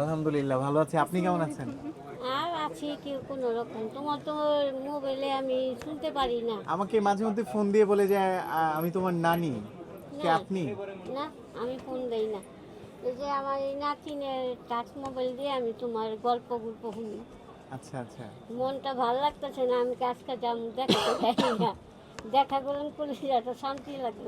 আলহামদুলিল্লাহ ভালো আছি। আপনি কেমন আছেন? আর আছি কেউ কোনো রকম তোমার তো মোবাইলে আমি শুনতে পারি না। আমাকে মাঝে মধ্যে ফোন দিয়ে বলে যে আমি তোমার নানি। কে। আপনি? না আমি ফোন দেই না। এই যে আমার এই নাতিনের টাচ মোবাইল দিয়ে আমি তোমার গল্প গল্প শুনি। আচ্ছা আচ্ছা। মনটা ভালো লাগতেছে না আমি আজকে যাম দেখাতে পারি না। দেখা করলেন পুলিশ শান্তি লাগল।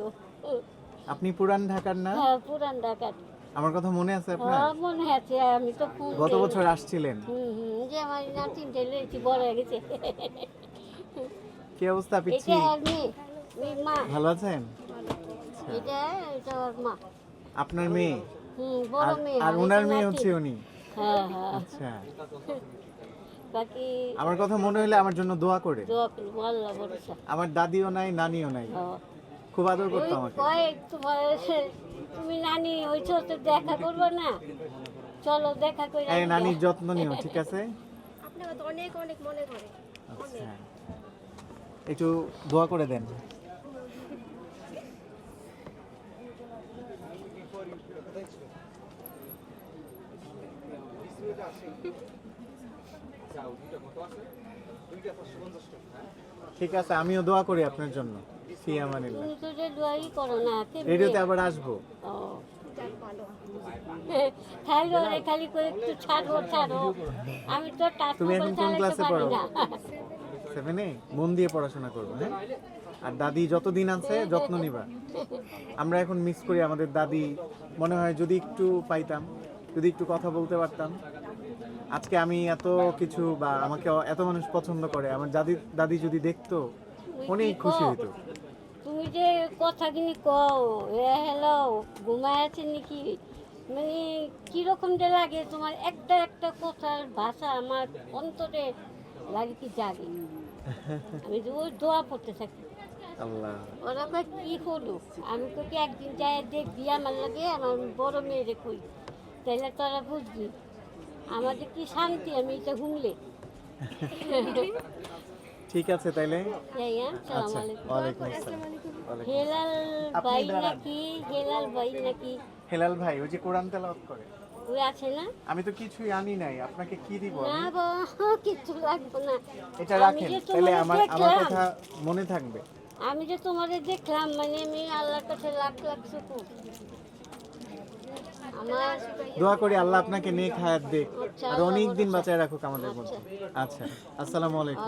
আপনি পুরান ঢাকার না? হ্যাঁ পুরান ঢাকার। আমার কথা মনে আছে আপনার? হ্যাঁ মনে আছে আমি তো ফোন গত বছর আসছিলেন। হুম হুম যে আমার নাতিনটা লয়েছি বড় হয়ে গেছে। কি অবস্থা পিচ্ছি? এটা আর মেয়ে মা। ভালো আছেন? এটা এটা ওর মা। আপনার মেয়ে? হুম বড় মেয়ে আর ওনার মেয়ে নাতি। হচ্ছে উনি। হ্যাঁ হ্যাঁ। আচ্ছা। বাকি আমার কথা মনে হলে আমার জন্য দোয়া করে দোয়া করব আল্লাহ ভরসা। আমার দাদিও নাই নানিও নাই। হ্যাঁ। খুব আদর করতো আমাকে। কয় তোমার তুমি নানি ওই তো দেখা করব না। চলো দেখা করে এই নানির যত্ন নিও ঠিক আছে? আপনাকে তো অনেক অনেক মনে করে। আচ্ছা। একটু দোয়া করে দেন। ঠিক আছে আমিও দোয়া করি আপনার জন্য। ফি তুমি তো যে দোয়াই করো না রেডিওতে আবার আসব। ও। যাক খালি করে একটু ছাড়ো ছাড়ো। আমি তো টাচ তুমি এখন কোন ক্লাসে পড়ো? সেভেনে মন দিয়ে পড়াশোনা করব হ্যাঁ? আর দাদি যতদিন আছে যত্ন নিবা। আমরা এখন মিস করি আমাদের দাদি। মনে হয় যদি একটু পাইতাম যদি একটু কথা বলতে পারতাম। আজকে আমি এত কিছু বা আমাকে এত মানুষ পছন্দ করে আমার দাদি দাদি যদি দেখতো অনেক খুশি হইতো। যে কথা কিনি কও এ হ্যালো ঘুমায় আছে নাকি? মানে কীরকম যে লাগে তোমার? একটা একটা কথার ভাষা আমার অন্তরে লাগে কি জাগে? আমি যে ওই দোয়া পড়তে থাকি। আল্লাহ। ওরা কয় কি হলো আমি তো কি একদিন যাই দেখবি আমার লাগে আমার বড় মেয়েরে কই। তাইলে তোরা বুঝবি আমাদের কি শান্তি আমি এটা ঘুমলে ঠিক আছে তাইলে? হ্যাঁ আচ্ছা ওয়ালাইকুম আসসালাম। হেলাল ভাই নাকি? হেলাল ভাই নাকি? হেলাল ভাই ওই যে কোরআন তেলাওয়াত করে। ওই আছে না? আমি তো কিছুই আনি নাই আপনাকে কি দিব না আমি? বাবা লাগবে না। এটা আমি রাখেন যে তাহলে আমার আমার দেখলাম, কথা মনে থাকবে। আমি যে তোমারে দেখলাম মানে আমি আল্লাহর কাছে লাখ লাখ শুকুর। দোয়া করি আল্লাহ আপনাকে নেক হায়াত দেখ আচ্ছা, আর অনেক দিন বাঁচায় রাখুক আমাদের মধ্যে আচ্ছা আসসালামু আলাইকুম।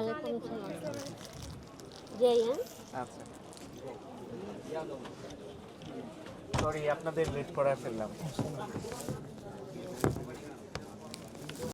আচ্ছা। সরি আপনাদের লেট করায় ফেললাম।